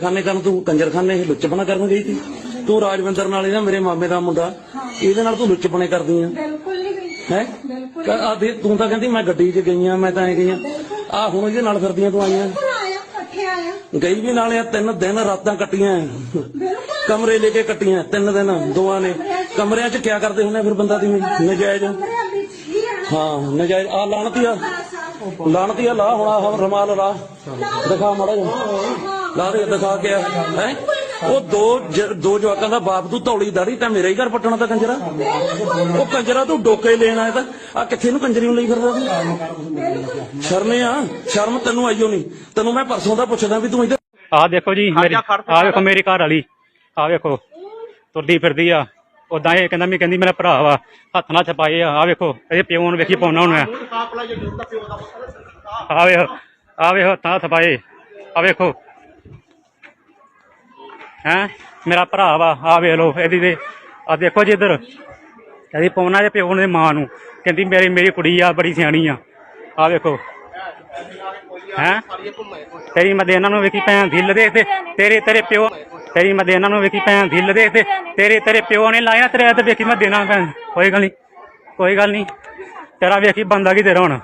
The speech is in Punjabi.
ਖਾਨੇ ਕਰਨ ਤੂੰ ਕੰਜਰਖਾਨੇ ਲੁੱਚਪਣਾ ਕਰਨ ਗਈ ਸੀ? ਤੂੰ ਰਾਜਵਿੰਦਰ ਨਾਲ ਇਹਦਾ ਮੇਰੇ ਮਾਮੇ ਦਾ ਮੁੰਡਾ। ਇਹਦੇ ਨਾਲ ਤੂੰ ਲੁੱਚਪਣੇ ਕਰਦੀ ਆ। ਬਿਲਕੁਲ ਨਹੀਂ ਗਈ। ਹੈ? ਆ ਦੇ ਤੂੰ ਤਾਂ ਕਹਿੰਦੀ ਮੈਂ ਗੱਡੀ 'ਚ ਗਈ ਆ ਮੈਂ ਤਾਂ ਐ ਗਈ ਆ। ਆ ਹੁਣ ਇਹਦੇ ਨਾਲ ਫਿਰਦੀਆਂ ਤੂੰ ਆਈਆਂ। ਬਿਲਕੁਲ ਆਇਆ ਇਕੱਠੇ ਆਇਆ। ਗਈ ਵੀ ਨਾਲੇ ਆ ਤਿੰਨ ਦਿਨ ਰਾਤਾਂ ਕੱਟੀਆਂ। ਬਿਲਕੁਲ। ਕਮਰੇ ਲੈ ਕੇ ਕੱਟੀਆਂ ਤਿੰਨ ਦਿਨ ਦੋਵਾਂ ਨੇ। ਕਮਰਿਆਂ 'ਚ। ਕਿਆ ਕਰਦੇ ਹੁੰਦੇ ਆ ਫਿਰ ਬੰਦਾ ਦੀ ਨਜਾਇਜ਼। ਕਮਰੇ ਵਿੱਚ ਹੀ ਆਣਾ ਹਾਂ ਨਜਾਇਜ਼। ਆ। ਲਾਣਤੀ ਆ ਲਾਣਤੀ ਆ ਲਾ ਹੁਣ ਆਹ ਰਮਾਲ ਲਾ। ਦਿਖਾ ਮੜਾ ਲਾ ਦੇ ਦਿਖਾ ਕੇ ਹੈ? ਉਹ ਦੋ ਦੋ ਜਵਾਕਾਂ ਦਾ ਬਾਪ ਤੂੰ ਧੌਲੀ ਦਾੜੀ ਤਾਂ ਮੇਰਾ ਹੀ ਘਰ ਪੱਟਣਾ ਤਾਂ ਕੰਜਰਾ? ਉਹ ਕੰਜਰਾ ਤੂੰ ਡੋਕੇ ਲੈਣ ਆਇਆ ਤਾਂ ਆ ਕਿੱਥੇ ਨੂੰ ਕੰਜਰੀ ਨੂੰ ਲਈ ਫਿਰਦਾ ਤੂੰ? ਸ਼ਰਮੇ ਆ ਸ਼ਰਮ ਤੈਨੂੰ ਆਈਓ ਨਹੀਂ। ਤੈਨੂੰ ਮੈਂ ਪਰਸੋਂ ਦਾ ਪੁੱਛਦਾ ਵੀ ਤੂੰ ਇੱਧਰ ਆਹ ਦੇਖੋ ਜੀ ਮੇਰੀ ਆਹ ਵੇਖੋ ਮੇਰੀ ਘਰ ਵਾਲੀ। ਆਹ ਵੇਖੋ ਤੁਰਦੀ ਫਿਰਦੀ ਆ। ਉਦਾਂ ਇਹ ਕਹਿੰਦਾ ਮੈਂ ਕਹਿੰਦੀ ਮੇਰਾ ਭਰਾ ਵਾ ਹੱਥ ਨਾਲ ਛਪਾਏ ਆ। ਆਹ ਵੇਖੋ ਇਹਦੇ ਪਿਓ ਨੂੰ ਵੇਖੀ ਪਾਉਣਾ ਹੁਣ ਆਹ ਵੇਖੋ ਆਹ ਵੇਖੋ ਤਾਂ ਛਪਾਏ। ਆਹ ਵੇਖੋ ਹੈ? ਮੇਰਾ ਭਰਾ ਵਾ, ਆਹ ਵੇਖ ਲੋ ਇਹਦੀ ਦੇ ਆ ਦੇਖੋ ਜੀ ਇੱਧਰ। ਇਹਦੀ ਪਾਉਣਾ ਦੇ ਪਿਓ ਨੇ ਮਾਂ ਨੂੰ। ਕਹਿੰਦੀ ਮੇਰੀ ਮੇਰੀ ਕੁੜੀ ਆ, ਬੜੀ ਸਿਆਣੀ ਆ। ਆਹ ਵੇਖੋ। ਹੈ? ਤੇਰੀ ਮੈਂ ਇਹਨਾਂ ਨੂੰ ਵੇਖੀ ਭੈਣ ਦਿਲ ਦੇ ਤੇ ਤੇਰੇ ਤੇਰੇ ਪਿਓ ਤੇਰੀ ਮੈਂ ਇਹਨਾਂ ਨੂੰ ਵੇਖੀ ਭੈਣ ਦਿਲ ਦੇ ਤੇ ਤੇਰੇ ਤੇਰੇ ਪਿਓ ਨੇ ਲਾਇਆ, ਤੇਰੇ ਤੇ ਵੇਖੀ ਮੈਂ ਦੇਣਾ ਭੈਣ। ਕੋਈ ਗੱਲ ਨਹੀਂ। ਕੋਈ ਗੱਲ ਨਹੀਂ। ਤੇਰਾ ਵੇਖੀ ਬੰਦਾ ਕੀ ਤੇਰਾ ਹੁਣ।